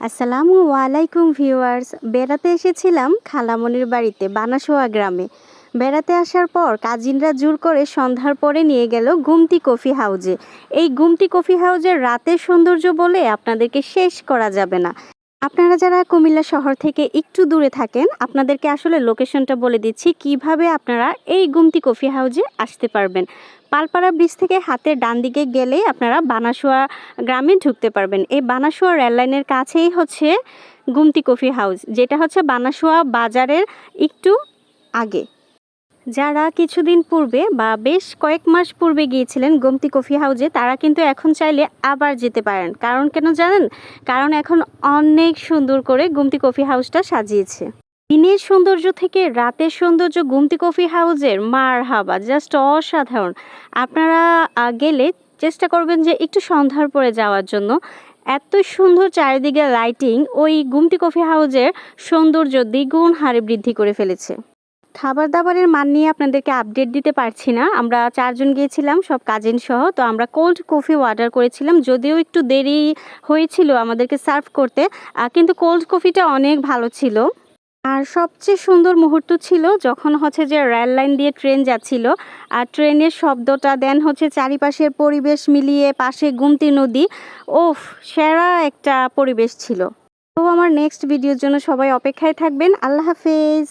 আসসালামু আলাইকুম ভিউয়ার্স। বেড়াতে এসেছিলাম খালামনির বাড়িতে, বানাসোয়া গ্রামে। বেড়াতে আসার পর কাজিনরা জোর করে সন্ধ্যার পরে নিয়ে গেল গুমতি কফি হাউজে। এই গুমতি কফি হাউজের রাতের সৌন্দর্য বলে আপনাদেরকে শেষ করা যাবে না। আপনারা যারা কুমিল্লা শহর থেকে একটু দূরে থাকেন, আপনাদেরকে আসলে লোকেশনটা বলে দিচ্ছি কীভাবে আপনারা এই গুমতি কফি হাউজে আসতে পারবেন। পালপাড়া ব্রিজ থেকে হাতের ডান দিকে গেলেই আপনারা বানাসোয়া গ্রামে ঢুকতে পারবেন। এই বানাসোয়া রেললাইনের কাছেই হচ্ছে গুমতি কফি হাউস যেটা হচ্ছে বানাসোয়া বাজারের একটু আগে। যারা কিছুদিন পূর্বে বা বেশ কয়েক মাস পূর্বে গিয়েছিলেন গোমতি কফি হাউজে, তারা কিন্তু এখন চাইলে আবার যেতে পারেন। কারণ কেন জানেন? কারণ এখন অনেক সুন্দর করে গুমতি কফি হাউসটা সাজিয়েছে। দিনের সৌন্দর্য থেকে রাতের সৌন্দর্য গুমতি কফি হাউজের মার হাবা, জাস্ট অসাধারণ। আপনারা গেলে চেষ্টা করবেন যে একটু সন্ধ্যার পরে যাওয়ার জন্য। এত সুন্দর চারিদিকে লাইটিং ওই গুমতি কফি হাউজের সৌন্দর্য দ্বিগুণ হারে বৃদ্ধি করে ফেলেছে। খাবার দাবারের মান নিয়ে আপনাদেরকে আপডেট দিতে পারছি না। আমরা চারজন গিয়েছিলাম, সব কাজিন সহ। তো আমরা কোল্ড কফি অর্ডার করেছিলাম, যদিও একটু দেরি হয়েছিল আমাদেরকে সার্ভ করতে কিন্তু কোল্ড কফিটা অনেক ভালো ছিল। আর সবচেয়ে সুন্দর মুহূর্ত ছিল যখন হচ্ছে যে রেল লাইন দিয়ে ট্রেন যাচ্ছিল। আর ট্রেনের শব্দটা দেন হচ্ছে চারিপাশের পরিবেশ মিলিয়ে পাশে গুমতি নদী। ওফ, সেরা একটা পরিবেশ ছিল। তো আমার নেক্সট ভিডিওর জন্য সবাই অপেক্ষায় থাকবেন। আল্লাহ হাফেজ।